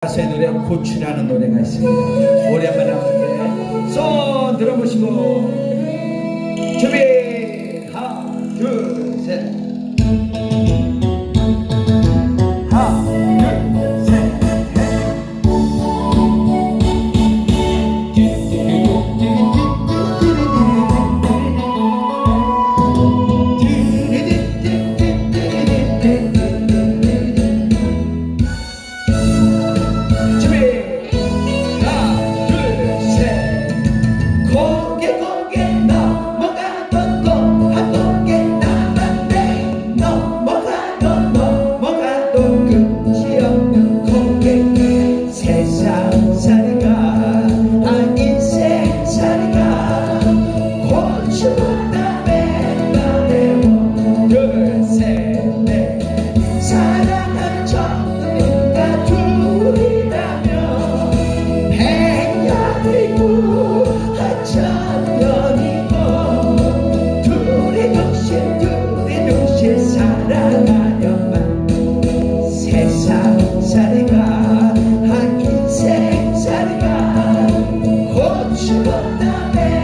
가수의 노래 고추라는 노래가 있습니다. 오랜만에 함께 손 들어보시고 잘해가 한 인생 잘해가 고치고 나면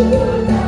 ajuda.